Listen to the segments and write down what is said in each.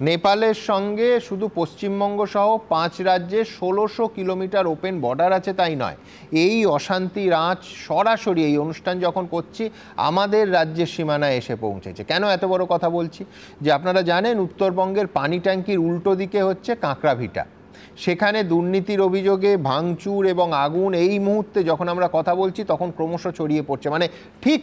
নেপালের সঙ্গে শুধু পশ্চিমবঙ্গ সহ পাঁচ রাজ্যে ষোলোশো কিলোমিটার ওপেন বর্ডার আছে তাই নয়। এই অশান্তির আঁচ সরাসরি এই অনুষ্ঠান যখন করছি, আমাদের রাজ্যের সীমানায় এসে পৌঁছেছে। কেন এত বড় কথা বলছি? যে আপনারা জানেন, উত্তরবঙ্গের পানি ট্যাঙ্কির উল্টো দিকে হচ্ছে কাঁকড়াভিটা। সেখানে দুর্নীতির অভিযোগে ভাঙচুর এবং আগুন এই মুহূর্তে যখন আমরা কথা বলছি, তখন ক্রমশ ছড়িয়ে পড়ছে। মানে ঠিক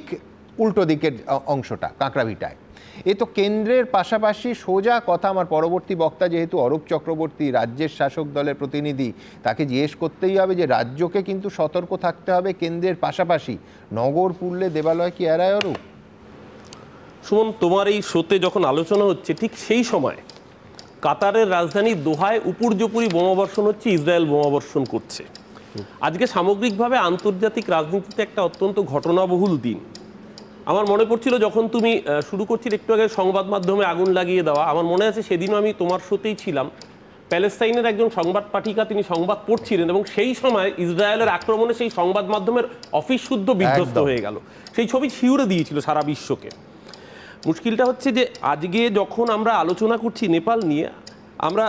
উল্টো দিকের অংশটা কাঁকড়াভিটায়। এ তো কেন্দ্রের পাশাপাশি সোজা কথা আমার পরবর্তী বক্তা যেহেতু অরূপ চক্রবর্তী, রাজ্যের শাসক দলের প্রতিনিধি, তাকে জিজ্ঞেস করতেই হবে যে রাজ্যকে কিন্তু সতর্ক থাকতে হবে কেন্দ্রের পাশাপাশি। নগর, পুরলে, দেবালয় কি এড়ায় অরূপ? সুমন, তোমার এই শোতে যখন আলোচনা হচ্ছে, ঠিক সেই সময় কাতারের রাজধানী দোহায় উপর্যুপুরি বোমাবর্ষণ হচ্ছে, ইসরায়েল বোমাবর্ষণ করছে। আজকে সামগ্রিকভাবে আন্তর্জাতিক রাজনীতিতে একটা অত্যন্ত ঘটনাবহুল দিন। আমার মনে পড়ছিল যখন তুমি শুরু করছিলে একটু আগে সংবাদ মাধ্যমে আগুন লাগিয়ে দেওয়া আমার মনে আছে সেদিনও আমি তোমার শোতেই ছিলাম। প্যালেস্তাইনের একজন সংবাদ পাঠিকা তিনি সংবাদ পড়ছিলেন এবং সেই সময় ইসরায়েলের আক্রমণে সেই সংবাদ মাধ্যমের অফিস শুদ্ধ বিধ্বস্ত হয়ে গেল। সেই ছবি শিউরে দিয়েছিল সারা বিশ্বকে। মুশকিলটা হচ্ছে যে আজকে যখন আমরা আলোচনা করছি নেপাল নিয়ে আমরা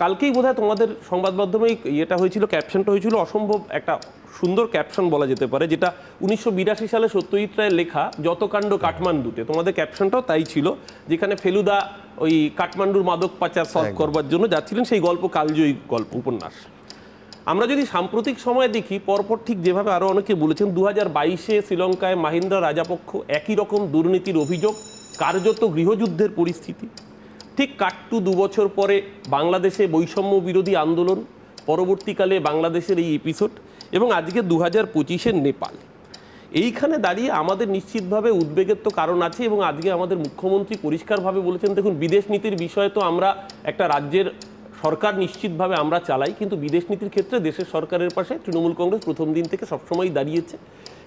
কালকেই বোধহয় তোমাদের সংবাদ মাধ্যমে ইয়েটা হয়েছিল ক্যাপশনটা হয়েছিল অসম্ভব একটা সুন্দর ক্যাপশন বলা যেতে পারে যেটা উনিশশো বিরাশি সালে সত্যজিৎ রায়ের লেখা যতকাণ্ড কাঠমান্ডুতে। তোমাদের ক্যাপশনটাও তাই ছিল যেখানে ফেলুদা ওই কাঠমান্ডুর মাদক পাচার সলভ করবার জন্য যাচ্ছিলেন সেই গল্প কালজয়ী গল্প উপন্যাস। আমরা যদি সাম্প্রতিক সময় দেখি পরপর ঠিক যেভাবে আরও অনেকে বলেছেন দু হাজার বাইশে শ্রীলঙ্কায় মাহিন্দ্রা রাজাপক্ষ একই রকম দুর্নীতির অভিযোগ কার্যত গৃহযুদ্ধের পরিস্থিতি। ঠিক কাট্টু দু বছর পরে বাংলাদেশে বৈষম্য বিরোধী আন্দোলন, পরবর্তীকালে বাংলাদেশের এই এপিসোড এবং আজকে দু হাজার পঁচিশের নেপাল। এইখানে দাঁড়িয়ে আমাদের নিশ্চিতভাবে উদ্বেগের তো কারণ আছে এবং আজকে আমাদের মুখ্যমন্ত্রী পরিষ্কারভাবে বলেছেন, দেখুন, বিদেশ নীতির বিষয়ে তো আমরা একটা রাজ্যের সরকার নিশ্চিতভাবে আমরা চালাই, কিন্তু বিদেশ নীতির ক্ষেত্রে দেশের সরকারের পাশে তৃণমূল কংগ্রেস প্রথম দিন থেকে সবসময় দাঁড়িয়েছে।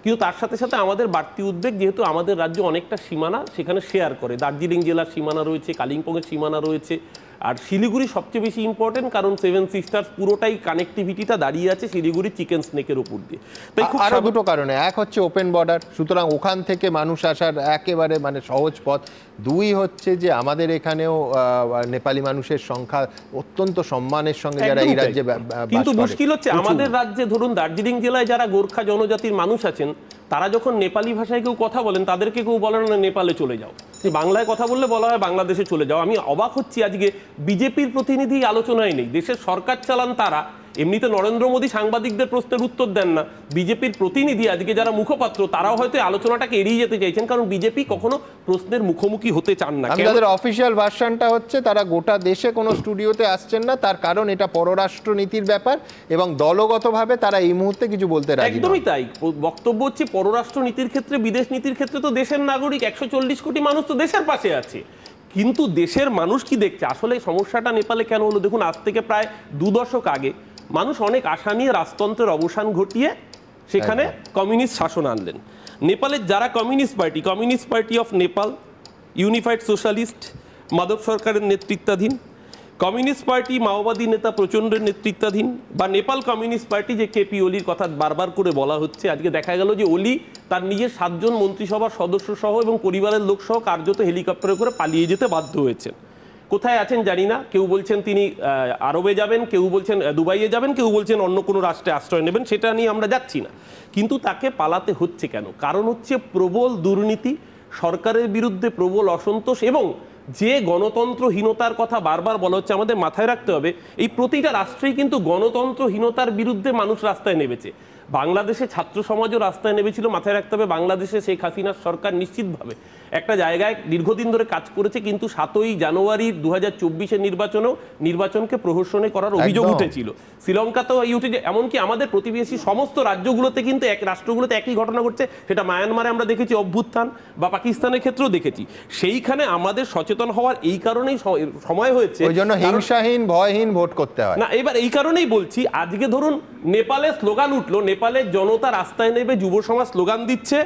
কিন্তু তার সাথে সাথে আমাদের বাড়তি উদ্বেগ যেহেতু আমাদের রাজ্য অনেকটা সীমানা সেখানে শেয়ার করে। দার্জিলিং জেলার সীমানা রয়েছে, কালিম্পংয়ের সীমানা রয়েছে আর শিলিগুড়ি সবচেয়ে বেশি ইম্পর্টেন্ট কারণ সেভেন সিস্টার্স পুরোটাই কানেক্টিভিটিটা দাঁড়িয়ে আছে শিলিগুড়ি চিকেন স্নেকের উপর দিয়ে। তাই খুব আরও দুটো কারণে। এক হচ্ছে ওপেন বর্ডার সুতরাং ওখান থেকে মানুষ আসার একেবারে মানে সহজ পথ। দুই হচ্ছে যে আমাদের এখানেও নেপালি মানুষের সংখ্যা অত্যন্ত সম্মানের সঙ্গে যারা এই রাজ্যে কিন্তু মুশকিল হচ্ছে আমাদের রাজ্যে ধরুন দার্জিলিং জেলায় যারা গোর্খা জনজাতির মানুষ আছেন তারা যখন নেপালি ভাষায় কেউ কথা বলেন, তাদেরকে কেউ বলে না, নেপালে চলে যাও। বাংলায় কথা বললে বলা হয় বাংলাদেশে চলে যাও। আমি অবাক হচ্ছি আজকে। বিজেপির প্রতিনিধি আলোচনায় নেই। দেশের সরকার চালান তারা। এমনিতে নরেন্দ্র মোদী সাংবাদিকদের প্রশ্নের উত্তর দেন না। বিজেপির প্রতিনিধি আজকে যারা মুখপাত্র তারাও হয়তো আলোচনাটাকে এড়িয়ে যেতে চাইছেন কারণ বিজেপি কখনো প্রশ্নের মুখোমুখি হতে চান না। তাদের অফিসিয়াল ভার্সনটা হচ্ছে তারা গোটা দেশে কোনো স্টুডিওতে আসছেন না তার কারণ এটা পররাষ্ট্র নীতির ব্যাপার এবং দলগতভাবে তারা এই মুহূর্তে কিছু বলতে রাজি একদমই তাই। বক্তব্য হচ্ছে পররাষ্ট্র নীতির ক্ষেত্রে বিদেশ নীতির ক্ষেত্রে তো দেশের নাগরিক একশো চল্লিশ কোটি মানুষ তো দেশের পাশে আছে। কিন্তু দেশের মানুষ কি দেখছে? আসলে সমস্যাটা নেপালে কেন হলো? দেখুন আজ থেকে প্রায় দু দশক আগে মানুষ অনেক আশা নিয়ে রাজতন্ত্রের অবসান ঘটিয়ে সেখানে কমিউনিস্ট শাসন আনলেন। নেপালের যারা communist party communist party of Nepal unified socialist Madhav সরকারের নেতৃত্বাধীন কমিউনিস্ট পার্টি মাওবাদী নেতা প্রচণ্ডের নেতৃত্বাধীন বা নেপাল কমিউনিস্ট পার্টি যে কেপি ওলির কথা বারবার করে বলা হচ্ছে আজকে দেখা গেল যে ওলি তার নিজের সাতজন মন্ত্রিসভার সদস্য সহ এবং পরিবারের লোক সহ কার্যত হেলিকপ্টারে করে পালিয়ে যেতে বাধ্য হয়েছেন কোথায় আছেন জানি না। কেউ বলছেন তিনি আরবে যাবেন, কেউ বলছেন দুবাইয়ে যাবেন, কেউ বলছেন অন্য কোনো রাষ্ট্রে আশ্রয় নেবেন, সেটা নিয়ে আমরা যাচ্ছি না। কিন্তু তাকে পালাতে হচ্ছে কেন? কারণ হচ্ছে প্রবল দুর্নীতি, সরকারের বিরুদ্ধে প্রবল অসন্তোষ এবং যে গণতন্ত্রহীনতার কথা বারবার বলা হচ্ছে, আমাদের মাথায় রাখতে হবে, এই প্রতিটা রাষ্ট্রেই কিন্তু গণতন্ত্রহীনতার বিরুদ্ধে মানুষ রাস্তায় নেমেছে। বাংলাদেশে ছাত্র সমাজও রাস্তায় নেমেছিল, মাথায় রাখতে হবে, বাংলাদেশে শেখ হাসিনার সরকার নিশ্চিতভাবে একটা জায়গায় দীর্ঘদিন ধরে কাজ করেছে কিন্তু সাতই জানুয়ারি দু হাজার চব্বিশের নির্বাচনেও নির্বাচনকে প্রহসনে করার অভিযোগ। উঠেছিল। শ্রীলঙ্কাতেও এই উঠে এমনকি আমাদের প্রতিবেশী সমস্ত রাজ্যগুলোতে কিন্তু এক রাষ্ট্রগুলোতে একই ঘটনা ঘটছে সেটা মায়ানমারে আমরা দেখেছি অভ্যুত্থান বা পাকিস্তানের ক্ষেত্রেও দেখেছি। সেইখানে আমাদের সচেতন হওয়ার এই কারণেই সময় হয়েছে। ওই জন্য হিংসাহীন ভয়হীন ভোট করতে হয়। না এবার এই কারণেই বলছি আজকে ধরুন নেপালে স্লোগান উঠল নেপালের জনতা রাস্তায় নেবে যুব সমাজ স্লোগান দিচ্ছে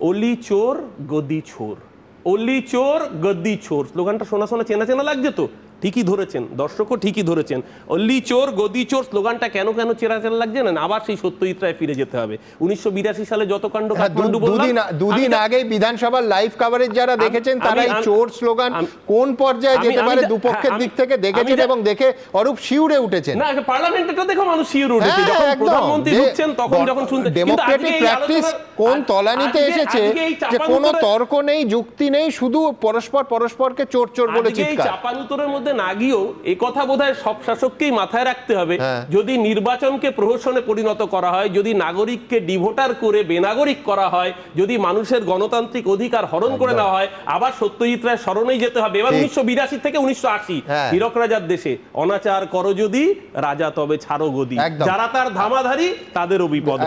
অলি চোর, গদি ছোর অলি চোর, গদি ছোর স্লোগানটা শোনা শোনা চেনা চেনা লাগছে তো? ঠিকই ধরেছেন দর্শকও ঠিকই ধরেছেন। অল্লি চোর গদি চোর স্লোগানটা কেন কেন চেরা চেরা লাগছে না? আবার সেই সত্যজিৎরায় ফিরে যেতে হবে। উনিশশো বিরাশি সালে যত কাণ্ড হ্যাঁ, দুদিন দুদিন আগেই বিধানসভার লাইভ কভারেজ যারা দেখেছেন তারা এই চোর স্লোগান কোন পর্যায়ে যেতে পারে দুপক্ষের হ্যাঁ, দিক থেকে দেখেছেন এবং দেখে অরূপ শিউরে উঠেছেন। না পার্লামেন্টটা দেখো মানুষ শিওর উঠেছে। হ্যাঁ, যখন। প্রধানমন্ত্রী ঢুকছেন তখন যখন শুনতে ডেমোক্রেটিক প্র্যাকটিস কোন তলানিতে এসেছে যে কোনো তর্ক নেই যুক্তি নেই শুধু পরস্পর পরস্পরকে চোর চোর বলে চিৎকার। চাপানুতরের মধ্যে না গিয়েও এই কথা বোধহয় সব শাসককেই মাথায় রাখতে হবে। হ্যাঁ। যদি নির্বাচনকে প্রহসনে পরিণত করা হয় যদি নাগরিককে ডিভোটার করে বেনাগরিক করা হয় যদি মানুষের গণতান্ত্রিক অধিকার হরণ করে নেওয়া হয় আবার সত্যজিৎ রায় স্মরণেই যেতে হবে। এবার উনিশশো বিরাশি থেকে উনিশশো আশি হ্যাঁ। হীরক রাজার দেশে। অনাচার করো যদি রাজা তবে ছাড়ো গদি। যারা তার ধামাধারী তাদেরও বিপদ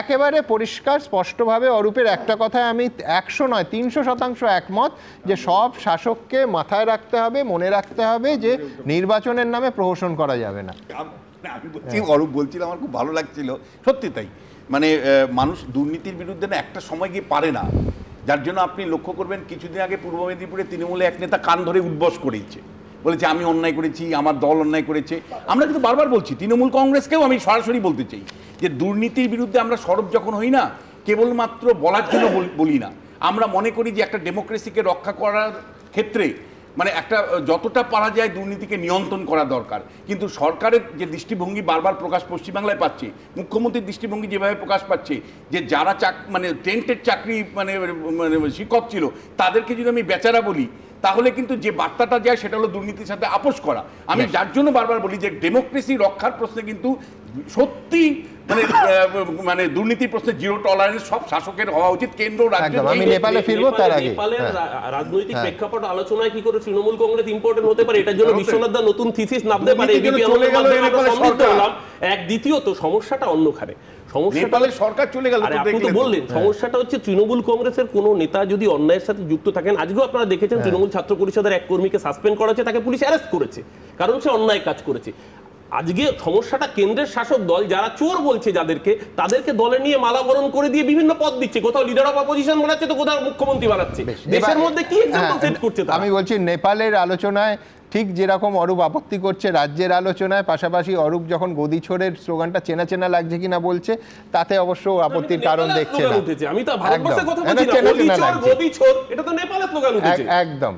একেবারে পরিষ্কার স্পষ্টভাবে অরূপের একটা কথায় আমি একশো নয় তিনশো শতাংশ একমত যে সব শাসককে মাথায় রাখতে হবে মনে রাখতে হবে। যে নির্বাচনের নামে প্রহসন করা যাবে না। আমি বলছি, অরূপ বলছিল, আমার খুব ভালো লাগছিল। সত্যি তাই। মানে মানুষ দুর্নীতির বিরুদ্ধে না একটা সময় গিয়ে পারে না। যার জন্য আপনি লক্ষ্য করবেন, কিছুদিন আগে পূর্ব মেদিনীপুরে তৃণমূলে এক নেতা কান ধরে উদ্বস করেছে। বলেছে, আমি অন্যায় করেছি, আমার দল অন্যায় করেছে। আমরা কিন্তু বারবার বলছি, তৃণমূল কংগ্রেসকেও আমি সরাসরি বলতে চাই যে, দুর্নীতির বিরুদ্ধে আমরা সরব যখন হই না, কেবলমাত্র বলার জন্য বলি না। আমরা মনে করি যে, একটা ডেমোক্রেসিকে রক্ষা করার ক্ষেত্রে মানে একটা যতটা পারা যায় দুর্নীতিকে নিয়ন্ত্রণ করা দরকার। কিন্তু সরকারের যে দৃষ্টিভঙ্গি বারবার প্রকাশ পশ্চিমবাংলায় পাচ্ছে মুখ্যমন্ত্রীর দৃষ্টিভঙ্গি যেভাবে প্রকাশ পাচ্ছে যে যারা চাক মানে টেন্টেড চাকরি মানে মানে শিক্ষক ছিল তাদেরকে যদি আমি বেচারা বলি তাহলে কিন্তু যে বার্তাটা যায় সেটা হলো দুর্নীতির সাথে আপোষ করা। আমি যার জন্য বারবার বলি যে ডেমোক্রেসি রক্ষার প্রশ্নে কিন্তু সত্যি মানে মানে দুর্নীতির প্রশ্নে জিরো টলারেন্স সব শাসকের হওয়া উচিত কেন্দ্র রাজ্য আমি নেপালে ফিরবো তার আগে। নেপালের হ্যাঁ। রাজনৈতিক হ্যাঁ। প্রেক্ষাপট আলোচনায় কি করে তৃণমূল কংগ্রেস ইম্পর্টেন্ট হতে পারে এটার জন্য বিশ্বনাথ দা নতুন থিসিস নামতে পারে মাধ্যমে আমরা সমৃদ্ধ হলাম। এক দ্বিতীয়ত সমস্যাটা অন্যখানে। সমস্যাটা সরকার চলে গেল আপনি তো বললেন সমস্যাটা হচ্ছে তৃণমূল কংগ্রেসের কোনো নেতা যদি অন্যায়ের সাথে যুক্ত থাকেন আজকেও আপনারা দেখেছেন তৃণমূল ছাত্র পরিষদের এক কর্মীকে সাসপেন্ড করা হয়েছে তাকে পুলিশ অ্যারেস্ট করেছে কারণ সে অন্যায় কাজ করেছে। আজকে সমস্যাটা কেন্দ্রের শাসক দল যারা চোর বলছে যাদেরকে তাদেরকে দলে নিয়ে মালাবরণ করে দিয়ে বিভিন্ন পদ দিচ্ছে। কোথাও লিডার অফ অপোজিশন বানাচ্ছে তো কোথাও মুখ্যমন্ত্রী বানাচ্ছে। দেশের মধ্যে কি এক্সাম্পল হ্যাঁ, সেট করছে? আমি বলছি নেপালের আলোচনায় ঠিক যেরকম অরূপ আপত্তি করছে রাজ্যের আলোচনায় পাশাপাশি অরূপ যখন গদি ছোড়ের স্লোগানটা চেনা চেনা লাগছে কিনা বলছে তাতে অবশ্য আপত্তির কারণ দেখছে না। আমি তো ভারতবর্ষের। কথা বলছি না। গদি। এটা তো নেপালের স্লোগান উঠেছে। একদম।